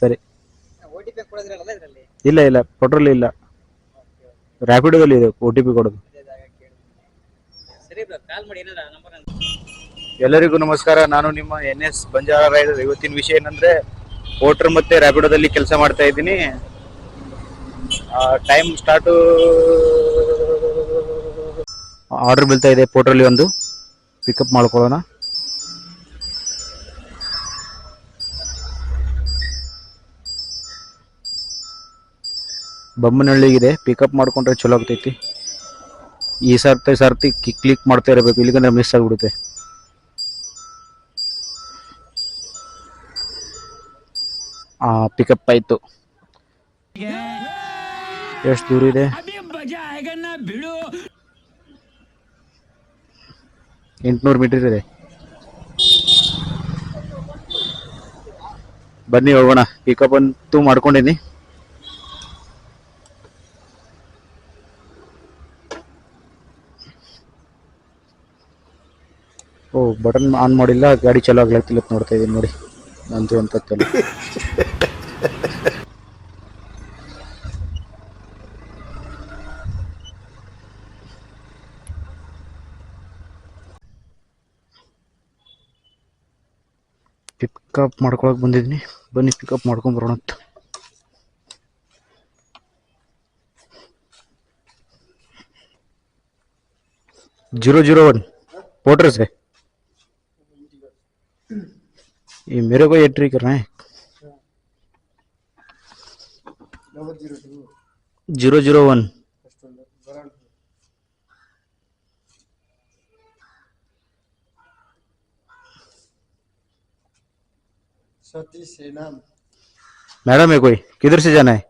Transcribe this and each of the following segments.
ಸರಿ. ಇಲ್ಲ ಇಲ್ಲ ಪೆಟ್ರೋಲ್ ಇಲ್ಲ. ರ್ಯಾಪಿಡೋದಲ್ಲಿ ಇದೆ ಒ ಟಿ ಪಿ ಕೊಡೋದು. ಅದೇ ಜಾಗ ಕೇಳಿ ಸರಿ ಬ್ರೋ ಕಾಲ್ ಮಾಡಿ ಏನಾರ ನಂಬರ್ ಎಲ್ಲರಿಗೂ ನಮಸ್ಕಾರ. ನಾನು ನಿಮ್ಮ ಎನ್ ಎಸ್ ಬಂಜಾರ ರೈಡರ್ ಇವತ್ತಿನ ವಿಷಯ ಏನಂದ್ರೆ ವೋಟರ್ ಮತ್ತೆ ರ್ಯಾಪಿಡೋದಲ್ಲಿ ಕೆಲಸ ಮಾಡ್ತಾ ಇದ್ದೀನಿ. ಟೈಮ್ ಸ್ಟಾರ್ಟು ಆರ್ಡರ್ ಬೀಳ್ತಾ ಇದೆ ಪೋಟ್ರಲ್ಲಿ ಒಂದು. ಪಿಕಪ್ ಮಾಡ್ಕೊಳ್ಳೋಣ. ಬೊಮ್ಮನಹಳ್ಳಿಗಿದೆ. ಪಿಕಪ್ ಮಾಡ್ಕೊಂಡ್ರೆ ಚಲೋ ಆಗ್ತೈತಿ. ಈ ಸರ್ತಿ ಸರ್ತಿ ಕ್ಲಿಕ್ ಮಾಡ್ತಾ ಇರಬೇಕು. ಇಲ್ಲಿಗಂದ್ರೆ ಮಿಸ್ ಆಗಿಬಿಡುತ್ತೆ. ಪಿಕಪ್ ಆಯ್ತು. ಎಷ್ಟು ದೂರ ಇದೆ? ಎಂಟ್ನೂರು ಮೀಟರ್ ಇದೆ. ಬನ್ನಿ ಹೋಗೋಣ. ಪಿಕಪ್ ಅಂತೂ ಮಾಡ್ಕೊಂಡಿನಿ ಬಟನ್ ಆನ್ ಮಾಡಿಲ್ಲ, ಗಾಡಿ ಚಲೋ ಆಗ್ಲತ್ತಿಲ್ಲ ನೋಡ್ತಾ ಇದೀನಿ ನೋಡಿ. ನಂದು ಅಂತ ತಲೆ ಪಿಕಪ್ ಮಾಡ್ಕೊಳಕ್ ಬಂದಿದ್ದೀನಿ. ಬನ್ನಿ ಪಿಕಪ್ ಮಾಡ್ಕೊಂಡ್ ಬರೋಣ ಅಂತ. ಜೀರೋ ಜೀರೋ ಒನ್ ಪೋಟ್ರಸೆ ये मेरे को एंट्री करना है जीरो जीरो वन सतीश है नाम मैडम है कोई किधर से जाना है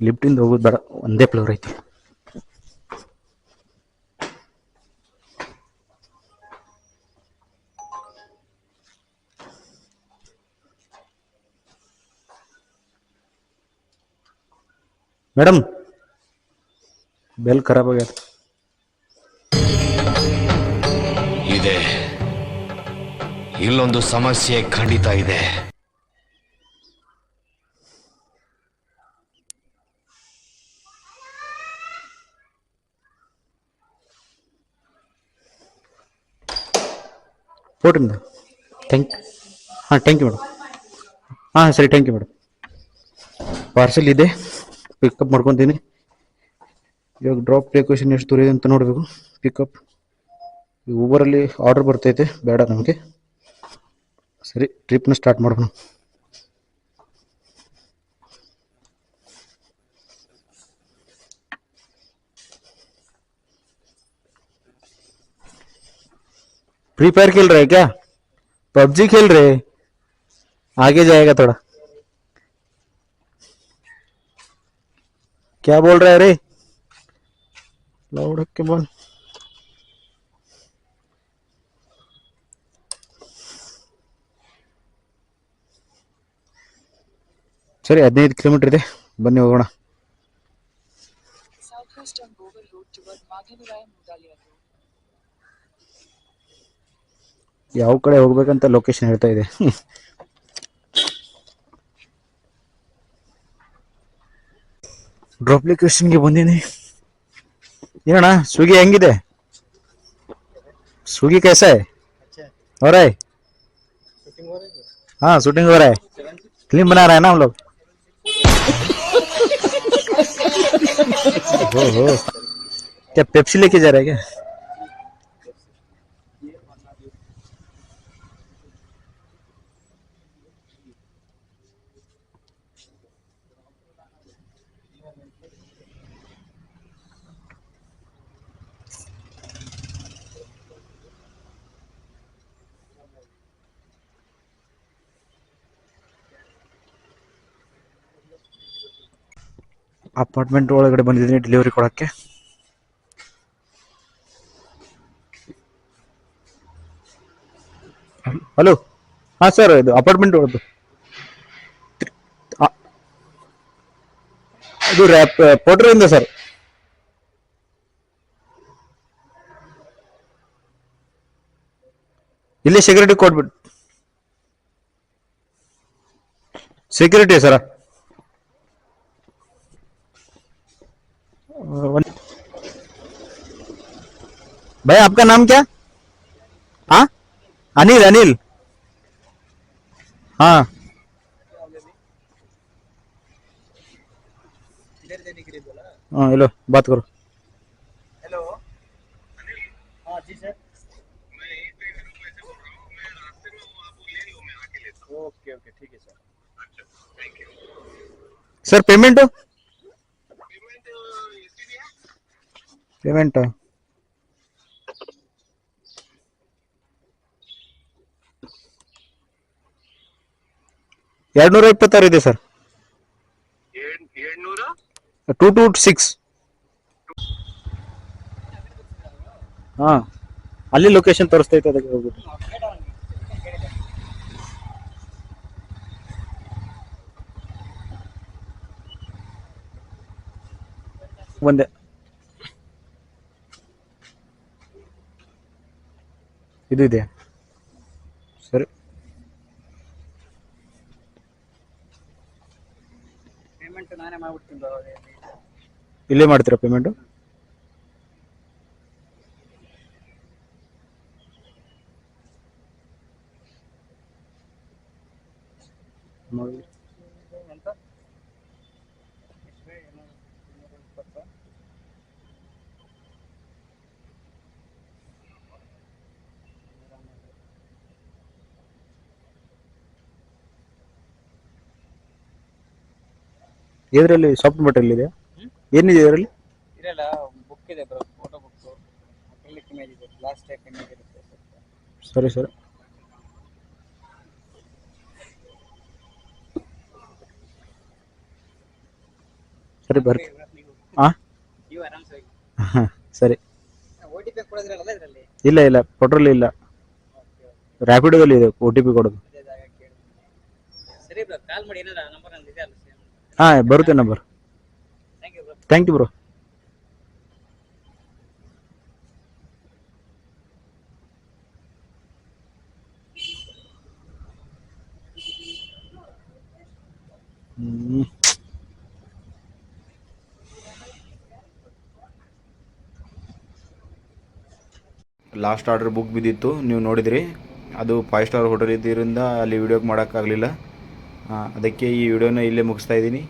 ಲಿಫ್ಟಿಂದ ಹೋಗೋದು ಬೇಡ ಒಂದೇ ಫ್ಲೋರ್ ಐತಿ ಮೇಡಮ್ ಬೆಲ್ ಖರಾಬ್ ಆಗ್ಯದ. ಇದೆ. ಇಲ್ಲೊಂದು ಸಮಸ್ಯೆ ಖಂಡಿತ ಇದೆ. ಫೋಟೋನಿಂದ ಥ್ಯಾಂಕ್ ಹಾಂ ಥ್ಯಾಂಕ್ ಯು ಮೇಡಮ್ ಹಾಂ ಸರಿ ಥ್ಯಾಂಕ್ ಯು ಮೇಡಮ್ ಪಾರ್ಸೆಲ್ ಇದೆ. ಪಿಕಪ್ ಮಾಡ್ಕೊತೀನಿ ಇವಾಗ ಡ್ರಾಪ್ ಲೊಕೇಶನ್ ಎಷ್ಟು ದೂರ ಇದೆ ಅಂತ ನೋಡಬೇಕು ಪಿಕಪ್ ಊಬರಲ್ಲಿ ಆರ್ಡರ್ ಬರ್ತೈತೆ ಬೇಡ ನಮಗೆ ಸರಿ ಟ್ರಿಪ್ನ ಸ್ಟಾರ್ಟ್ ಮಾಡೋಣ फ्री फायर खेल रहे हैं क्या पबजी खेल रहे हैं? आगे जाएगा थोड़ा क्या बोल रहा है रे लाउड के बोल ಸರಿ ಹದಿನೈದು ಕಿಲೋಮೀಟರ್ ಇದೆ ಬನ್ನಿ ಹೋಗೋಣ Southwest on Gover Road toward Madhavaraya Mudalia Road. ಯಾವ ಕಡೆ ಹೋಗ್ಬೇಕಂತ ಲೊಕೇಶನ್ ಹೇಳ್ತಾ ಇದೆ ಡ್ರಾಪ್ ಲೊಕೇಶನ್ಗೆ ಬಂದೀನಿ ಏನಣ್ಣ ಸ್ವಿಗ್ಗಿ ಹೆಂಗಿದೆ स्विगी कैसा है हो रहा है शूटिंग हो रही है हाँ शूटिंग हो रहा है फिल्म बना रहा है ना हम लोग हो हो क्या पेप्सी लेके जा रहा है क्या ಅಪಾರ್ಟ್ಮೆಂಟ್ ಒಳಗಡೆ ಬಂದಿದ್ದೀನಿ ಡೆಲಿವರಿ ಕೊಡೋಕ್ಕೆ. ಹಲೋ ಹಾಂ ಸರ್ ಇದು ಅಪಾರ್ಟ್ಮೆಂಟ್ ಒಳದು ಇದು ಪೋಟ್ರಿಂದ ಸರ್ ಇಲ್ಲಿ ಸೆಕ್ಯೂರಿಟಿ ಕೊಟ್ಬಿಟ್ಟು ಸೆಕ್ಯೂರಿಟಿ ಸರ್ भाई आपका नाम क्या? हाँ? अनिल अनिल। हाँ। इधर देने के लिए बोला हाँ हेलो बात करो। हेलो। हाँ जी सर। ओके ओके ठीक है सर। Sir payment payment? ಎರಡ್ನೂರ ಇಪ್ಪತ್ತಾರು ಇದೆ ಸರ್. Two two six. ಹಾ ಅಲ್ಲಿ ಲೊಕೇಶನ್ ತೋರಿಸ್ತೈತೆ ಅದಕ್ಕೆ ಹೋಗ್ಬಿಟ್ಟು. ಒಂದೇ. ಇದು ಇದೆ. ಸರಿ. ಪೇಮೆಂಟ್ ನಾನೇ ಮಾಡ್ಬಿಡ್ತೀನಿ ಬರೋ ಇಲ್ಲೇ. ಮಾಡ್ತೀರಾ ಪೇಮೆಂಟು ಎಂತ ಇದರಲ್ಲಿ ಸಾಫ್ಟ್ ಮೆಟೀರಿಯಲ್ ಇದೆ? ಏನಿದೆ ಇದರಲ್ಲಿ ಇರಲ್ಲ ಬುಕ್ ಇದೆ bro photo book acrylic image ಇದೆ. ಗ್ಲಾಸ್ ಟೈಪ್ ಇಮೇಜ್ ಇರುತ್ತೆ. ಸರಿ ಸರಿ. ಸರಿ ಬರ್ರಿ. ಹಾಂ ನೀವು ಆರಾಮ್ಸೆ. ಸರಿ. ಓಟಿಪಿ ಕೊಡೋದ್ರಲ್ಲ ಇದರಲ್ಲಿ? ಇಲ್ಲ ಇಲ್ಲ. ಪೆಟ್ರೋಲ್ ಇಲ್ಲ. ರ್ಯಾಪಿಡೋದಲ್ಲಿ ಇದೆ ಒ ಟಿ ಪಿ ಕೊಡೋದು. ಸರಿ ಬ್ರೋ ಕಾಲ್ ಮಾಡಿ ಏನಾರ ನಂಬರ್ ನಂದು ಇದೆ ಅಲ್ಲ ಹಾಂ ಬರುತ್ತೇನೆ ಬರ್ thank you bro last order book ಬಿದ್ದಿತ್ತು, ನೀವು ನೋಡಿದ್ರಿ? ಅದು ಫೈವ್ ಸ್ಟಾರ್ ಹೋಟೆಲ್ ಇದ್ದಿರಿಂದ ಅಲ್ಲಿ ವಿಡಿಯೋ ಮಾಡೋಕ್ಕಾಗಲಿಲ್ಲ. ಅದಕ್ಕೆ ಈ ವಿಡಿಯೋನ ಇಲ್ಲೇ ಮುಗಿಸ್ತಾ ಇದ್ದೀನಿ.